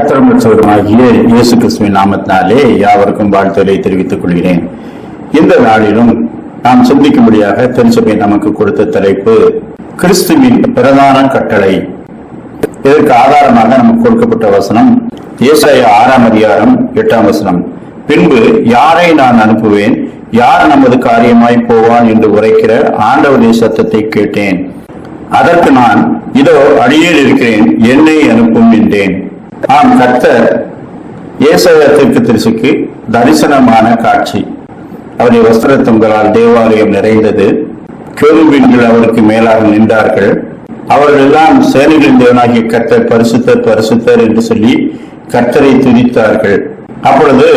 கர்த்தரமற்றவருமாகிய இயேசு கிறிஸ்துவின் நாமத்தினாலே யாவருக்கும் வாழ்த்துரை தெரிவித்துக் கொள்கிறேன். இந்த நாளிலும் நாம் சிந்திக்கும்படியாக திருச்சபை நமக்கு கொடுத்த தலைப்பு கிறிஸ்துவின் பிரதான கட்டளை. இதற்கு ஆதாரமாக நமக்கு கொடுக்கப்பட்ட வசனம் ஏசாய ஆறாம் அதிகாரம் எட்டாம் வசனம். பின்பு யாரை நான் அனுப்புவேன்? யார் நமது காரியமாய் போவான்? என்று உரைக்கிற ஆண்டவருடைய சத்தத்தை கேட்டேன். அதற்கு நான் இதோ அடியேன் இருக்கிறேன். என்னை அனுப்பும் என்றேன். ஆம் கர்த்தர் ஏசாயத்திற்கு திருசுக்கு தரிசனமான காட்சி. அவருடைய வஸ்திர தொங்கலால் தேவாலயம் நிறைந்தது. கேருபீன்கள் அவருக்கு மேலாக நின்றார்கள். அவர்கள் எல்லாம் சேனைகளின் தேவனாகிய கர்த்தர் பரிசுத்தர் பரிசுத்தர் என்று சொல்லி கர்த்தரை துதித்தார்கள். அப்பொழுது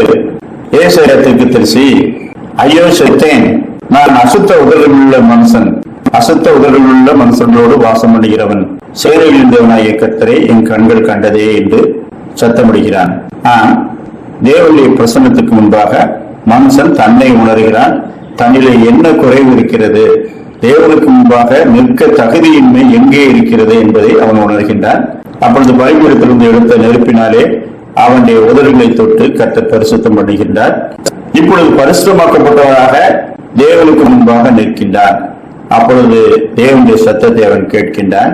ஏசாயத்திற்கு திருசி ஐயோ செத்தேன் நான் அசுத்த உடலுள்ள மனுஷன். அசுத்த உடலுள்ள மனுஷர்களோடு வாசம் பண்ணுகிறவன். சேனைகளின் தேவனாகிய கர்த்தரை என் கண்கள் கண்டதே என்று சத்தமிடுகிறான். ஆம் தேவனுடைய பிரசன்னத்துக்கு முன்பாக மனுஷன் தன்னை உணர்கிறான். தன்னிலே என்ன குறைவு இருக்கிறது? தேவனுக்கு முன்பாக நிற்க தகுதியின்மை எங்கே இருக்கிறது என்பதை அவன் உணர்கின்றான். அப்பொழுது பலிபீடத்திலிருந்து எடுத்த நெருப்பினாலே அவனுடைய உதடுகளை தொட்டு கத்த பரிசுத்தம் பண்ணுகின்றார். இப்பொழுது பரிசுத்தமாக்கப்பட்டவராக தேவனுக்கு முன்பாக நிற்கின்றான். அப்பொழுது தேவனுடைய சத்தத்தை அவன் கேட்கின்றான்.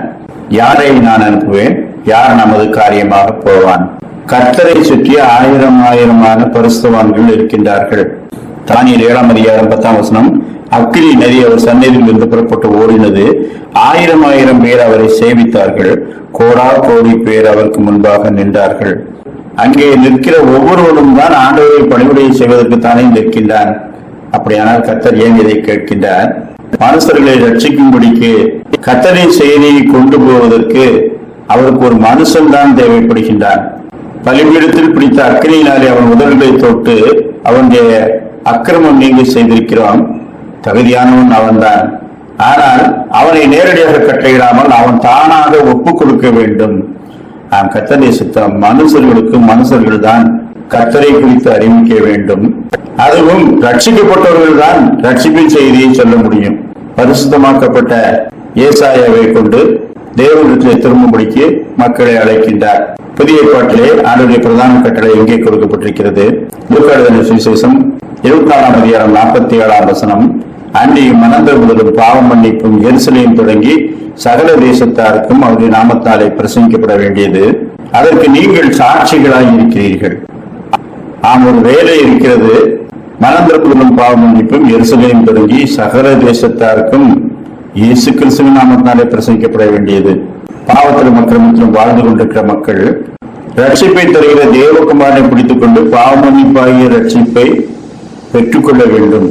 யாரை நான் அனுப்புவேன்? யார் நமது காரியமாக போவான்? கர்த்தரை சுற்றி ஆயிரம் ஆயிரமான பரிசுத்தவான்கள் இருக்கின்றார்கள். தானியல் ஏழாம் அதிகாரம் பத்தாம் வசனம் அக்கினி நதி அவர் சந்நிதியில் இருந்து புறப்பட்டு ஓடினது. ஆயிரம் ஆயிரம் பேர் அவரை சேவித்தார்கள். கோடா கோடி பேர் அவருக்கு முன்பாக நின்றார்கள். அங்கே நிற்கிற ஒவ்வொருவரும் தான் ஆண்டவரை பணிபுரிய செய்வதற்கு தானே நிற்கின்றான். அப்படியானால் கத்தர் ஏன் இதை கேட்கின்றார்? மனுஷர்களை ரட்சிக்கும்படிக்கு கத்தனை செய்தியை கொண்டு போவதற்கு அவருக்கு ஒரு மனுஷன் தான் தேவைப்படுகின்றான். பலிபீடத்தில் பிடித்த அக்கினியினாலே அவன் உதடுகளை தொட்டு அவனுடைய அக்கிரமம் நீங்கி செய்திருக்கிறோம் தகுதியானவன் அவன்தான். ஆனால் அவனை நேரடியாக கட்டளையிடாமல் அவன் தானாக ஒப்புக் கொடுக்க வேண்டும். நாம் கத்தனை சித்தம் மனுஷர்களுக்கு மனுஷர்கள் தான் கத்தரை குறித்து அறிவிக்க வேண்டும். அதுவும் ரட்சிக்கப்பட்டவர்கள் தான் ரட்சிப்பின் செய்தியை சொல்ல முடியும். பரிசுத்தமாக்கப்பட்ட ஏசாயாவை கொண்டு தேவனிடத்திலே திரும்பும்படிக்கு மக்களை அழைக்கின்றார். புதிய பாட்டிலே ஆண்டுடைய பிரதான கட்டளை எங்கே கொடுக்கப்பட்டிருக்கிறது? லூக்காடுதல் சுவிசேஷம் இருபத்தி நாலாம் அதிகாரம் நாற்பத்தி ஏழாம் வசனம். அன்றியும் மனந்திரும்புதலும் பாவம் மன்னிப்பும் எரிசலையும் தொடங்கி சகல தேசத்தாருக்கும் அவருடைய நாமத்தாலே பிரசங்கிக்கப்பட வேண்டியது. அதற்கு நீங்கள் சாட்சிகளாய் இருக்கிறீர்கள். ஆம் ஒரு வேலை இருக்கிறது. மனந்திருப்பதும் பாவ மன்னிப்பும் எருசலேம் தொடங்கி சகல தேசத்தாருக்கும் இயேசு கிறிஸ்துவின் நாமத்தினாலே பிரசங்கிக்கப்பட வேண்டியது. பாவத்திலும் அக்கிரமத்திலும் வாழ்ந்து கொண்டிருக்கிற மக்கள் ரட்சிப்பை தருகிற தேவகுமாரனை பிடித்துக் கொண்டு பாவ மன்னிப்பாகிய ரட்சிப்பை பெற்றுக்கொள்ள வேண்டும்.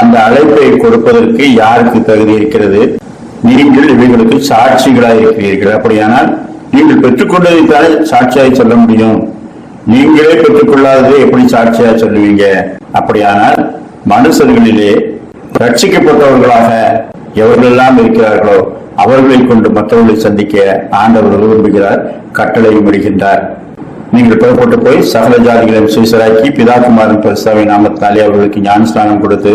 அந்த அழைப்பை கொடுப்பதற்கு யாருக்கு தகுதி இருக்கிறது? நீங்கள் இவைகளுக்கு சாட்சிகளாக இருக்கிறீர்கள் அப்படியானால் நீங்கள் பெற்றுக்கொண்டதைத்தானே சாட்சியாய் சொல்ல முடியும். நீங்களே பெற்றுக்கொள்ளாததை எப்படி சாட்சியா சொல்லுவீங்க? அப்படியானால் மனுஷர்களிலே ரட்சிக்கப்பட்டவர்களாக எவர்களெல்லாம் இருக்கிறார்களோ அவர்களை கொண்டு மற்றவர்களை சந்திக்க ஆண்டவர் விரும்புகிறார் கட்டளையும் விடுகின்றார். நீங்கள் புறப்பட்டு போய் சகல ஜாதிகளை சுவிசராக்கி பிதாகுமாரன் பரிசாவை நாமத்தாலே அவர்களுக்கு ஞானஸ்தானம் கொடுத்து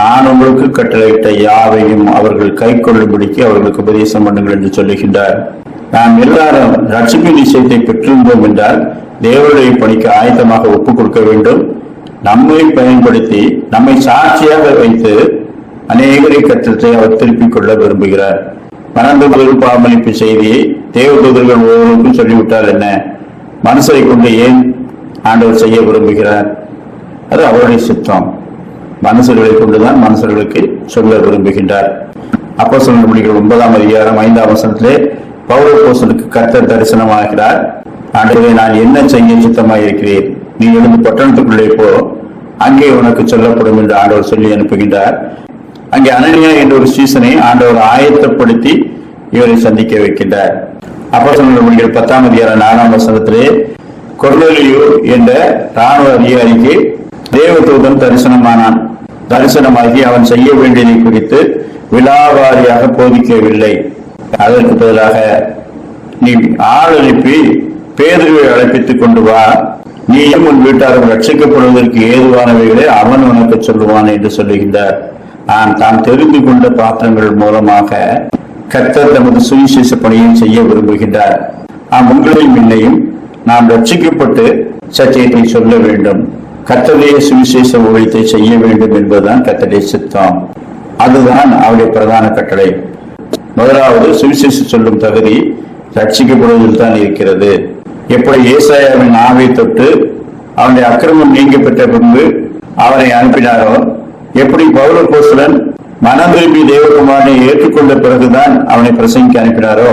நான் உங்களுக்கு கட்டளையிட்ட யாவையும் அவர்கள் கை கொள்ளும்படிக்கு அவர்களுக்கு உபதேசம் பண்ணுங்கள் என்று சொல்லுகின்றார். நாம் எல்லாரும் ரட்சிப்பின் விஷயத்தை பெற்றிருந்தோம் என்றால் தேவருடைய பணிக்கு ஆயத்தமாக ஒப்புக் கொடுக்க வேண்டும். நம்மை பயன்படுத்தி நம்மை சாட்சியாக வைத்து அநேகரை கற்றத்தை அவர் திருப்பிக் கொள்ள விரும்புகிறார் மறந்து முதல் பாமளிப்பு செய்தியை தேவதூதர்கள் ஒவ்வொருவருக்கும் சொல்லிவிட்டால் என்ன மனுஷரை கொண்டு ஏன் ஆண்டவர் செய்ய விரும்புகிறார் அது அவருடைய சித்தம் மனுஷர்களை கொண்டுதான் மனுஷர்களுக்கு சொல்ல விரும்புகின்றார் அப்போ சொல்ல ஒன்பதாம் அதிகாரம் ஐந்தாம் வசனத்திலே பௌரபோசனுக்கு கர்த்தர் தரிசனமாகிறார் ஆண்டவே நான் என்ன செய்ய சித்தமாக இருக்கிறேன் நீ எழுந்து பட்டணத்துக்குள்ளே போ. அங்கே உனக்கு சொல்லப்படும் என்று ஆண்டவர் சொல்லி அனுப்புகின்றார். அங்கே அனனியா என்ற ஒரு சீசனை ஆண்டவர் ஆயத்தப்படுத்தி இவரை சந்திக்க வைக்கின்றார். அப்போ பத்தாம் அதிகார நாலாம் வசனத்திலே கொர்நேலியு என்ற ராணுவ அதிகாரிக்கு தேவதூதன் தரிசனமானான். தரிசனமாகி அவன் செய்ய வேண்டியதை குறித்து விழாவாரியாக போதிக்கவில்லை. அதற்கு பதிலாக நீ ஆள் அனுப்பி பேதுருவை அழைப்பித்துக் கொண்டு வா. நீயும் உன் வீட்டாரும் ரட்சிக்கப்படுவதற்கு ஏதுவானவைகளை அவன் உனக்கு சொல்லுவான் என்று சொல்லுகின்றார். நான் தாம் தெரிந்து கொண்ட பாத்திரங்கள் மூலமாக கர்த்தர் தமது சுவிசேஷ பணியை செய்ய விரும்புகின்றார். ஆம் உங்களையும் என்னையும் நாம் ரட்சிக்கப்பட்டு சத்தியத்தை சொல்ல வேண்டும். கத்தடைய சுவிசேஷ ஊழியத்தை செய்ய வேண்டும் என்பதுதான் கத்தடைய சித்தம். அதுதான் அவருடைய பிரதான கட்டளை. முதலாவது சுவிசேஷம் சொல்லும் தகுதி ரட்சிக்கப்படுவதில் தான் இருக்கிறது. எப்படி ஏசாயாவின் ஆவை தொட்டு அவனுடைய அக்கிரமம் நீங்க பெற்ற பின்பு அவரை அனுப்பினாரோ? எப்படி பௌர கோசலன் மனம் திரும்பி தேவகுமாரனை ஏற்றுக்கொண்ட பிறகுதான் அவனை பிரசங்கிக்க அனுப்பினாரோ?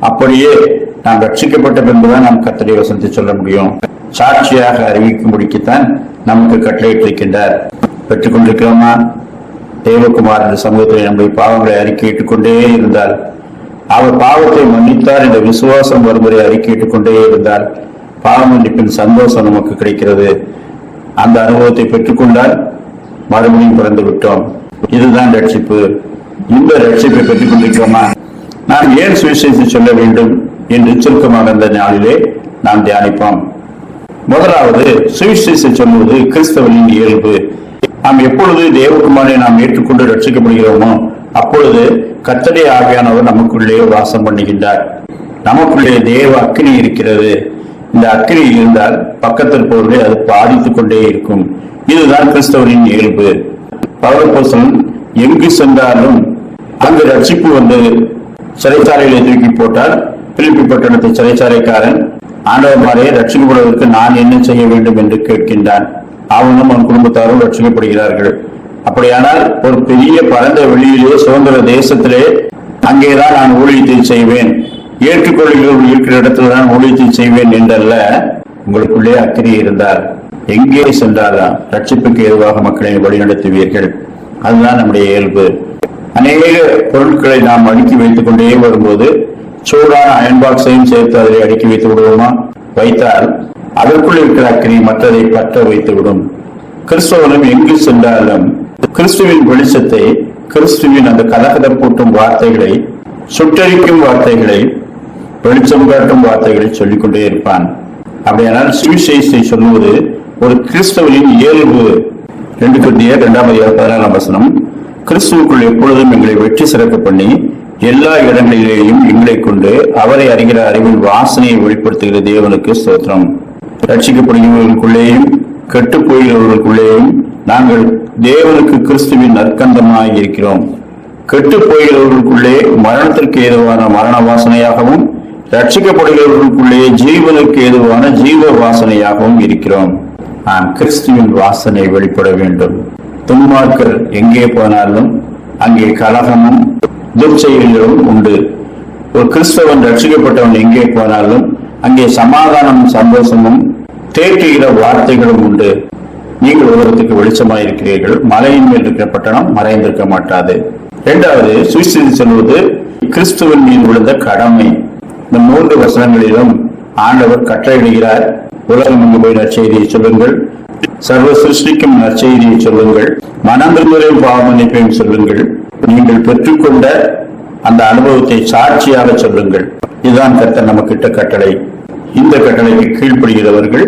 அப்படியே நாம் ரட்சிக்கப்பட்ட பின்புதான் நாம் கத்தரை வசனத்தை சொல்ல முடியும். சாட்சியாக அறிவிக்கும்படிக்குத்தான் நமக்கு கட்டளையிட்டிருக்கின்றார் பெற்றுக்கொண்டிருக்கிறோமா? தேவகுமாரன் சமூகத்தில் நம்முடைய பாவங்களை அறிக்கையிட்டுக் கொண்டே இருந்தால் அவர் பாவத்தை மன்னித்தார் என்ற விசுவாசம் வருமுறை அறிக்கையிட்டுக் கொண்டே இருந்தால் பாவ மன்னிப்பின் சந்தோஷம் நமக்கு கிடைக்கிறது. அந்த அனுபவத்தை பெற்றுக்கொண்டால் மறுபடியும் பிறந்து விட்டோம். இதுதான் ரட்சிப்பு. இந்த ரட்சிப்பை பெற்றுக் கொண்டிருக்கிறோமா நாம் ஏன் சுவிசேஷத்தை சொல்ல வேண்டும்? என்று சுருக்கமாக இருந்த நாளிலே நாம் தியானிப்போம். முதலாவது சுவிசேஷம் சொல்வது கிறிஸ்தவனின் இயல்பு. நாம் எப்பொழுது தேவகுமாரை நாம் ஏற்றுக்கொண்டு ரட்சிக்கப்படுகிறோமோ அப்பொழுது கத்தடை ஆவியானவர் நமக்குள்ளே வாசம் பண்ணுகின்றார். நமக்குள்ளே தேவ அக்கினி இருக்கிறது. இந்த அக்கினி இருந்தால் பக்கத்தில் இருப்பவர்களை அது பாதித்துக் கொண்டே இருக்கும். இதுதான் கிறிஸ்தவரின் இயல்பு. பவரப்போசன் எங்கு சென்றாலும் அங்கு ரட்சிப்பு வந்து சிறைச்சாலையிலே தூக்கி போட்டால் பிலிப்பி பட்டணத்து சிறைச்சாலைக்காரன் ஆண்டவமாரே ரட்சிக்கப்படுவதற்கு நான் என்ன செய்ய வேண்டும்? என்று கேட்கின்றான். அவனும் அவன் குடும்பத்தாரும் ரட்சிக்கப்படுகிறார்கள். அப்படியானால் ஒரு பெரிய பரந்த வெளியிலே சுதந்திர தேசத்திலே அங்கேதான் நான் ஊழியத்தை செய்வேன். ஏற்றுக்கொள்கிறவர்கள் இருக்கிற இடத்துல தான் ஊழியத்தை செய்வேன் என்றல்ல. உங்களுக்குள்ளே அக்கறை இருந்தால் எங்கே சென்றாலும் ரட்சிப்புக்கு ஏதுவாக மக்களை வழிநடத்துவீர்கள். அதுதான் நம்முடைய இயல்பு. அநேக பொருட்களை நாம் அடுக்கி வைத்துக் கொண்டே வரும்போது சூடான அயன் பாக்ஸையும் சேர்த்து அதில் அடுக்கி வைத்து விடுவோமா? வைத்தால் அதற்குள் இருக்கிற அக்கறை மற்றதை பற்ற வைத்து விடும் கிறிஸ்தவனும் எங்கு சென்றாலும் கிறிஸ்துவின் வெளிச்சத்தை கிறிஸ்துவின் அந்த கதகதப்பூட்டும் வார்த்தைகளை சுட்டரிக்கும் வார்த்தைகளை வெளிச்சம் காட்டும் வார்த்தைகளை சொல்லிக்கொண்டே இருப்பான். அப்படியானால் சுவிசேஷத்தை சொல்லுவது ஒரு கிறிஸ்தவனின் இயல்பு ரெண்டு கட்டிய இரண்டாம் அதிகாரம் பதினாறாம் வசனம் கிறிஸ்துவுக்குள் எப்பொழுதும் எங்களை வெற்றி சிறக்க பண்ணி எல்லா இடங்களிலேயும் எங்களை கொண்டு அவரை அறிகிற அறிவின் வாசனையை வெளிப்படுத்துகிற தேவனுக்கு ஸ்தோத்திரம். ரட்சிக்கப்படுகிறவர்களுக்குள்ளேயும் கெட்டு போகிறவர்களுக்குள்ளேயும் நாங்கள் தேவனுக்கு கிறிஸ்துவின் நற்கந்தமாக இருக்கிறோம். கெட்டு போகிறவர்களுக்குள்ளே மரணத்திற்கு ஏதுவான மரண வாசனையாகவும் ரட்சிக்கப்படுகிறவர்களுக்குள்ளே ஜீவனுக்கு ஏதுவான ஜீவ வாசனையாகவும் இருக்கிறோம். நான் கிறிஸ்துவின் வாசனை வெளிப்பட வேண்டும். துன்மார்க்கர் எங்கே போனாலும் அங்கே கலகமும் துர்ச்செயல்களும் உண்டு. ஒரு கிறிஸ்தவன் ரட்சிக்கப்பட்டவன் எங்கே போனாலும் அங்கே சமாதானமும் சந்தோஷமும் தேற்றுகிற வார்த்தைகளும் உண்டு. நீங்கள் உலகத்துக்கு வெளிச்சமாக இருக்கிறீர்கள். மலையின் மேல் இருக்கிற பட்டணம் மறைந்திருக்க மாட்டாது. இரண்டாவது சுவிசேஷம் சொல்வது கிறிஸ்துவின் மீது விழுந்த கடமை. இந்த மூன்று வசனங்களிலும் ஆண்டவர் கட்டளையிடுகிறார். உலகம் இங்கு போய் நற்செய்தியை சொல்லுங்கள். சர்வ சிருஷ்டிக்கும் நற்செய்தியை சொல்லுங்கள். மனந்திருந்ததையும் பாவமன்னிப்பையும் சொல்லுங்கள். நீங்கள் பெற்றுக்கொண்ட அந்த அனுபவத்தை சாட்சியாக சொல்லுங்கள். இதுதான் கர்த்தர் நமக்கிட்ட கட்டளை. இந்த கட்டளைக்கு கீழ்ப்படுகிறவர்கள்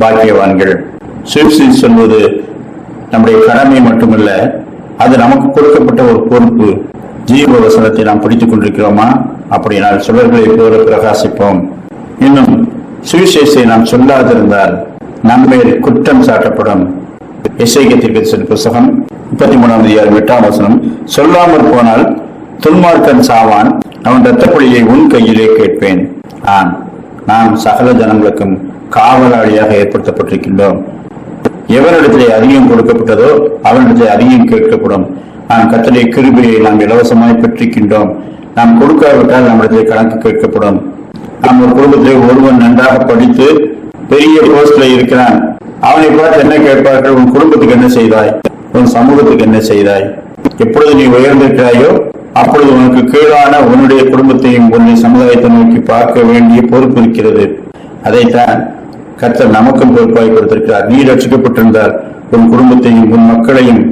பாக்கியவான்கள். சுவிசி சொல்வது நம்முடைய கடமை மட்டுமல்ல அது நமக்கு கொடுக்கப்பட்ட ஒரு பொறுப்பு. ஜீவ வசனத்தை நாம் பிடித்துக் கொண்டிருக்கிறோமா? அப்படினால் சுடர்களை போல பிரகாசிப்போம். இன்னும் சுவிசேஷத்தை நாம் சொல்லாதிருந்தால் நம்மேல் குற்றம் சாட்டப்படும். இசைக்கத்திற்கு புஸ்தகம் முப்பத்தி மூணாம் அதிகாரம் எட்டாம் வசனம் சொல்லாமல் போனால் துன்மார்க்கன் சாவான் அவன் இரத்தப்பொழியை உன் கையிலே கேட்பேன். ஆம் நாம் சகல ஜனங்களுக்கும் காவலாளியாக ஏற்படுத்தப்பட்டிருக்கின்றோம். எவரிடத்திலே அதிகம் கொடுக்கப்பட்டதோ அவனிடத்திலே அதிகம் கேட்கப்படும். நாம் கத்தலை கிருபியை நாம் இலவசமாய் பெற்றிருக்கின்றோம். நாம் கொடுக்காவிட்டால் நம்மிடத்திலே கணக்கு கேட்கப்படும். நாம் குடும்பத்திலே ஒருவன் நன்றாக படித்து பெரிய போஸ்ட்ல இருக்கிறான். அவனை பார்த்து என்ன கேட்பார்கள்? உன் குடும்பத்துக்கு என்ன செய்தாய்? உன் சமூகத்துக்கு என்ன செய்தாய்? எப்பொழுது நீ உயர்ந்திருக்கிறாயோ அப்பொழுது உனக்கு கீழான உன்னுடைய குடும்பத்தையும் உன்னுடைய சமுதாயத்தை நோக்கி பார்க்க வேண்டிய பொறுப்பு இருக்கிறது. அதைத்தான் கர்த்தர் நமக்கும் பொறுப்பாய் கொடுத்திருக்கிறார். நீ ரட்சிக்கப்பட்டிருந்தால் உன் குடும்பத்தையும் உன் மக்களையும்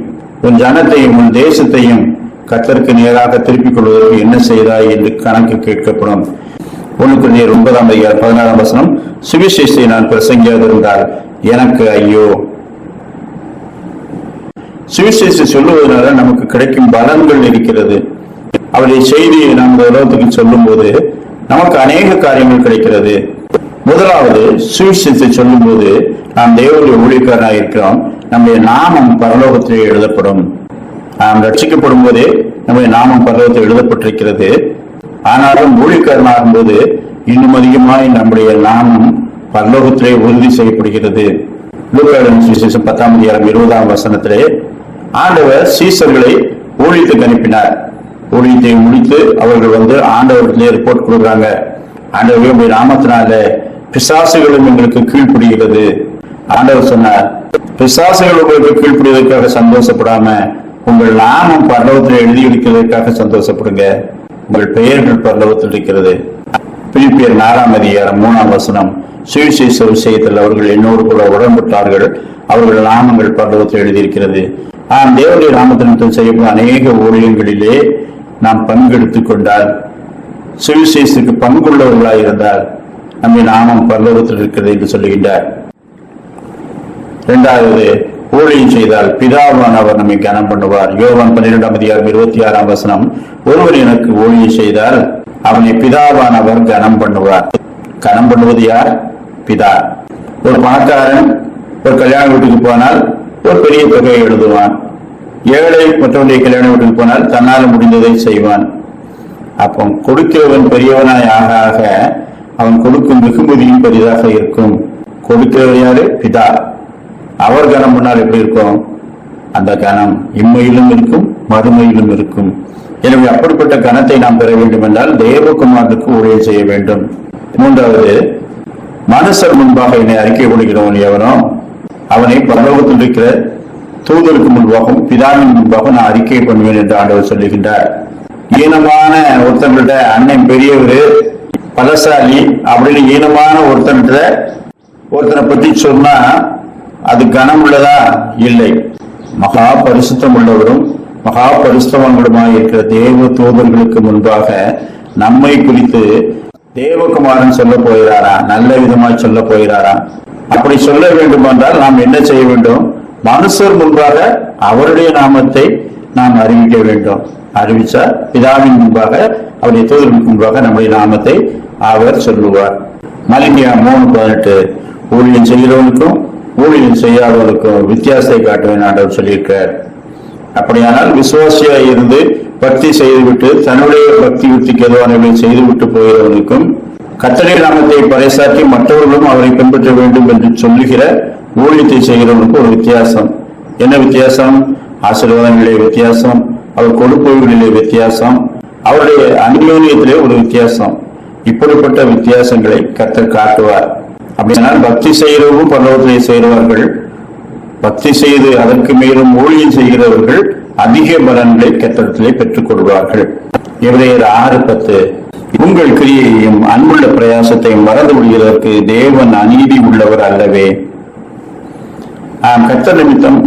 உன் ஜனத்தையும் உன் தேசத்தையும் கர்த்தருக்கு நேராக திருப்பிக் கொள்வதற்கு என்ன செய்தாய் என்று கணக்கு கேட்கப்படும். ஒண்ணுக்கு நேர் ஒன்பதாம் ஐயா பதினாறாம் வசனம் சுவிசேஷத்தை நான் பிரசங்கியாதிருந்தால் எனக்கு ஐயோ. சுவிசேஷம் சொல்லுவதனால நமக்கு கிடைக்கும் பலன்கள் இருக்கிறது. அவருடைய செய்தியை நாம் உலகத்துக்கு சொல்லும் போது நமக்கு அநேக காரியங்கள் கிடைக்கிறது. முதலாவது சுவிசேஷத்தை சொல்லும்போது நாம் தேவனுடைய ஊழியக்காரனாக இருக்கிறோம். நம்முடைய நாமம் பரலோகத்திலே எழுதப்படும். நாம் ரட்சிக்கப்படும் போதே நம்முடைய நாமம் பரலோகத்தில் எழுதப்பட்டிருக்கிறது. ஆனாலும் ஊழியக்காரனாகும் போது இன்னும் அதிகமாய் நம்முடைய நாமம் பரலோகத்திலே உறுதி செய்யப்படுகிறது. லூக்காவின் சுவிசேஷம் பத்தாம் அதிகாரம் இருபதாம் வசனத்திலே ஆண்டவர் சீசர்களை ஊழியத்துக்கு அனுப்பினார். ஊழியத்தை முடித்து அவர்கள் வந்து ஆண்டவர்களே ரிப்போர்ட் கொடுக்குறாங்க. ஆண்டவரே உடைய நாமத்தினால பிசாசுகளும் எங்களுக்கு கீழ்ப்படுகிறது ஆண்டவர் சொன்னார் பிசாசுகள் உங்களுக்கு கீழ்ப்படிவதற்காக சந்தோஷப்படாம உங்கள் நாமம் பரலவத்தில் எழுதி இருக்கிறதற்காக சந்தோஷப்படுங்க. உங்கள் பெயர்கள் பரலவத்தில் இருக்கிறது. பிலிப்பியர் நாலாம் அதிகாரம் மூணாம் வசனம் சுவிசேஷ விஷயத்தில் அவர்கள் என்னோடு கூட உடன்பட்டார்கள் அவர்கள் நாமங்கள் பரலவத்தில் எழுதியிருக்கிறது. ஆனால் தேவனுடைய நாமத்தினத்தில் செய்யப்படும் அநேக ஊழியங்களிலே நாம் பங்கெடுத்துக் கொண்டால் சுவிசேஷத்துக்கு பங்குள்ளவர்களாக இருந்தால் நம்முடைய நாமம் பரலோகத்தில் இருக்கிறது என்று சொல்லுகின்றார். இரண்டாவது ஊழியம் செய்தால் பிதாவானவர் நம்மை கனம் பண்ணுவார். யோவான் பன்னிரெண்டாம் அதிகாரம் இருபத்தி ஆறாம் வசனம் ஒருவர் எனக்கு ஊழியம் செய்தால் அவனை பிதாவானவர் கனம் பண்ணுவார். கனம் பண்ணுவது யார்? பிதா. ஒரு பணக்காரன் ஒரு கல்யாண வீட்டுக்கு போனால் ஒரு பெரிய தொகையை எழுதுவான். ஏழை மற்றவருடைய கல்யாண வீட்டுக்கு போனால் தன்னால் முடிந்ததை செய்வான். அப்போ கொடுக்கிறவன் பெரியவனாய் ஆக ஆக அவன் கொடுக்கும் வெகுமதியும் பெரிதாக இருக்கும். கொடுக்கிறவர் யாரு பிதா. அவர் கனம் பண்ணால் எப்படி இருக்கும்? அந்த கணம் இம்மையிலும் இருக்கும் மறுமையிலும் இருக்கும். எனவே அப்படிப்பட்ட கணத்தை நாம் பெற வேண்டும் என்றால் தேவகுமாருக்கு உதவி செய்ய வேண்டும். மூன்றாவது மனுஷர் முன்பாக என்னை அறிக்கை கொடுக்கிறவன் எவனோ அவனை பரலோகத்தில் இருக்கிற தூதருக்கு முன்பாகவும் பிதாவின் முன்பாக நான் அறிக்கை பண்ணுவேன் என்று ஆண்டவர் சொல்லுகின்றார். ஈனமான ஒருத்தன்கிட்ட அண்ணன் பெரியவர் பலசாலி அப்படின்னு ஈனமான ஒருத்தன்கிட்ட ஒருத்தனை பத்தி சொன்னா அது கனம் உள்ளதா இல்லை. மகா பரிசுத்தம் உள்ளவரும் மகா பரிசுத்தவங்களுமாய் இருக்கிற தேவ தூதர்களுக்கு முன்பாக நம்மை குறித்து தேவகுமாரன் சொல்ல போகிறாரா? நல்ல விதமாய் சொல்ல போகிறாரா? அப்படி சொல்ல வேண்டும் என்றால் நாம் என்ன செய்ய வேண்டும்? மனுஷர் முன்பாக அவருடைய நாமத்தை நாம் அறிவிக்க வேண்டும். அறிவிச்சா பிதாவின் முன்பாக அவருடைய தூதருக்கு முன்பாக நம்முடைய நாமத்தை அவர் சொல்லுவார். மலிமியா மூணு பதினெட்டு ஊழியம் செய்கிறவனுக்கும் ஊழியம் செய்யாதவனுக்கும் வித்தியாசத்தை காட்டுவேன் ஆண்டவர் சொல்லியிருக்கார் அப்படியானால் விசுவாசியா இருந்து பக்தி செய்துவிட்டு தன்னுடைய பக்தி விருத்திக்கு எதுவானவை செய்துவிட்டு போகிறவனுக்கும் கத்தனை நாமத்தை பறைசாற்றி மற்றவர்களும் அவரை பின்பற்ற வேண்டும் என்று சொல்லுகிற ஊழியத்தை செய்கிறவனுக்கு ஒரு வித்தியாசம். என்ன வித்தியாசம்? ஆசீர்வாதங்களிலே வித்தியாசம் அவர் கொடுப்பவர்களிலே வித்தியாசம் அவருடைய அந்யோன்யத்திலே ஒரு வித்தியாசம். இப்படிப்பட்ட வித்தியாசங்களை கத்தர் காட்டுவார். அப்படின்னா பக்தி செய்கிறவரும் பரலோகத்திலே செய்கிறவர்கள் பக்தி செய்து அதற்கு மேலும் ஊழியம் செய்கிறவர்கள் அதிக பலன்களை கத்தத்திலே பெற்றுக் கொள்வார்கள். எவ்வளையர் ஆறு பத்து. உங்கள் கிரியையும் அன்புள்ள பிரயாசத்தையும் மறந்து விடுகிறதற்கு தேவன் அநீதி உள்ளவர் அல்லவே. ஆம் கத்த நிமித்தம்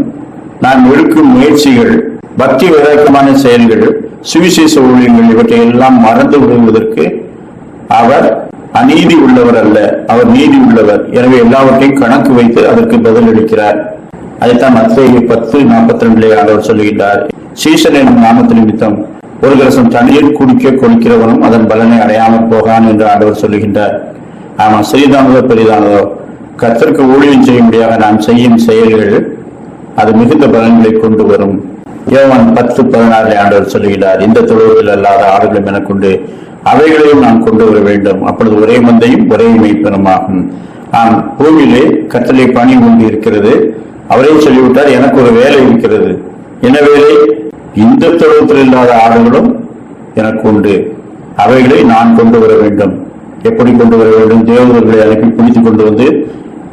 நான் எடுக்கும் முயற்சிகள் பக்தி விரக்கமான செயல்கள் சுவிசேஷ ஊழியங்கள் இவற்றை எல்லாம் மறந்து விடுவதற்கு அவர் அநீதி உள்ளவர் அல்ல. அவர் நீதி உள்ளவர். எனவே எல்லாவற்றையும் கணக்கு வைத்து அதற்கு பதிலளிக்கிறார் அதைத்தான் மத்திய பத்து நாற்பத்தி ரெண்டுல ஆண்டவர் சொல்லுகின்றார். சீசன் என்னும் நாமத்து நிமித்தம். ஒரு கலசம் தண்ணீர் குடிக்க கொடுக்கிறவனும் அதன் பலனை அடையாமல் போகான் என்று ஆண்டவர் சொல்லுகின்றார். ஆமா சிறிதானதோ பெரிதானதோ? கத்திற்கு ஊழியம் செய்யும்படியாக நாம் செய்யும் செயல்கள் அது மிகுந்த பலன்களை கொண்டு வரும். யோவான் பத்து பதினாறு ஆண்டவர் சொல்லுகிறார் இந்த தொழுவில் அல்லாத ஆடுகளும் எனக்குண்டு. அவைகளையும் நான் கொண்டு வர வேண்டும். அப்பொழுது ஒரே மந்தையும் ஒரே மெய்ப்பெருமாகும். ஆம் பூமியிலே கட்டளை பணி ஒன்று இருக்கிறது. அவரே சொல்லிவிட்டார் எனக்கு ஒரு வேலை இருக்கிறது. என்ன வேலை இந்த தொழுவத்தில் இல்லாத ஆடுகளும் எனக்கு உண்டு அவைகளை நான் கொண்டு வர வேண்டும். எப்படி கொண்டு வர வேண்டும்? தேவதர்களை அனுப்பி பிடித்துக் கொண்டு வந்து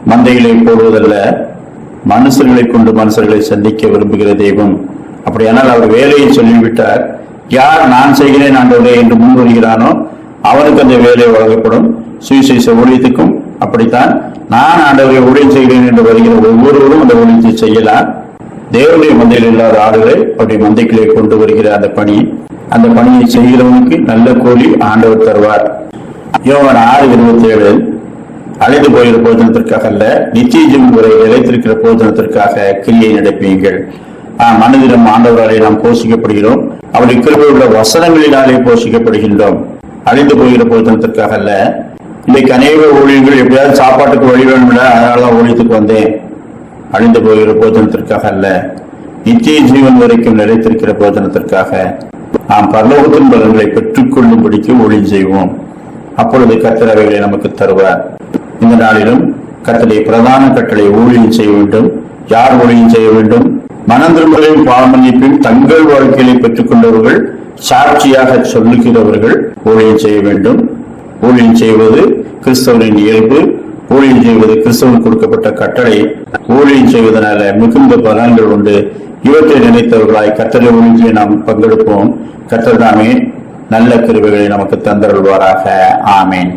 மந்தைகளை போடுவதல்ல. மனுஷர்களை கொண்டு மனுஷர்களை சந்திக்க விரும்புகிற தெய்வம். அப்படியானால் அவர் வேலையை சொல்லிவிட்டார். யார் நான் செய்கிறேன் ஆண்டவரே என்று முன் வருகிறானோ அவனுக்கு அந்த வேலை வழங்கப்படும். சுவிசேஷ ஊழியத்துக்கும் அப்படித்தான். நான் ஆண்டவரை ஊழியம் செய்கிறேன் என்று வருகிற ஒவ்வொருவரும் அந்த ஊழியத்தை செய்யலாம். தேவனுடைய மந்தையில் இல்லாத ஆடுகளை அவருடைய மந்தைக்குள்ளே கொண்டு வருகிற அந்த பணி. அந்த பணியை செய்கிறவனுக்கு நல்ல கூலி ஆண்டவர் தருவார். யோகன் ஆறு இருபத்தி ஏழு அழைத்து போகிற போஜனத்திற்காக அல்ல நித்திய ஜீவன் வரை நிலைத்திருக்கிற போஜனத்திற்காக கிரியை நடப்பீங்கள் ஆம், மனதிலும் ஆண்டவராலே நாம் போஷிக்கப்படுகிறோம். அவருடைய கிருபை உள்ள வசனங்களினாலே போஷிக்கப்படுகின்றோம். அழிந்து போகிற போதனத்திற்காக அல்ல. இன்னைக்கு அநேக ஊழியர்கள் எப்படியாவது சாப்பாட்டுக்கு வழி வேண்டும் அதனால தான் ஊழியத்துக்கு வந்தேன். அழிந்து போகிற போதனத்திற்காக அல்ல. நித்திய ஜீவன் வரைக்கும் நிலைத்திருக்கிற போதனத்திற்காக நாம் பரலோகத்தின் பலன்களை பெற்றுக் கொள்ளும்படிக்கு ஊழியம் செய்வோம். அப்பொழுது கத்தரவைகளை அவைகளை நமக்கு தருவார். இந்த நாளிலும் கர்த்தருடைய பிரதான கட்டளை ஊழியம் செய்ய வேண்டும். யார் ஊழியம் செய்ய வேண்டும்? மனந்திரும்பலையும் பாவமன்னிப்பையும் தங்கள் வாழ்க்கையிலே பெற்றுக் கொண்டவர்கள் சாட்சியாக சொல்லுகிறவர்கள் ஊழியம் செய்ய வேண்டும். ஊழியம் செய்வது கிறிஸ்தவனின் இயல்பு. ஊழியம் செய்வது கிறிஸ்தவன் கொடுக்கப்பட்ட கட்டளை. ஊழியம் செய்வதனால மிகுந்த பலன்கள் உண்டு. இவற்றை நினைத்தவர்களாய் கட்டளை ஊழியத்தை நாம் பங்கெடுப்போம். கத்தர் தாமே நல்ல கிருபைகளை நமக்கு தந்தருள்வாராக. ஆமேன்.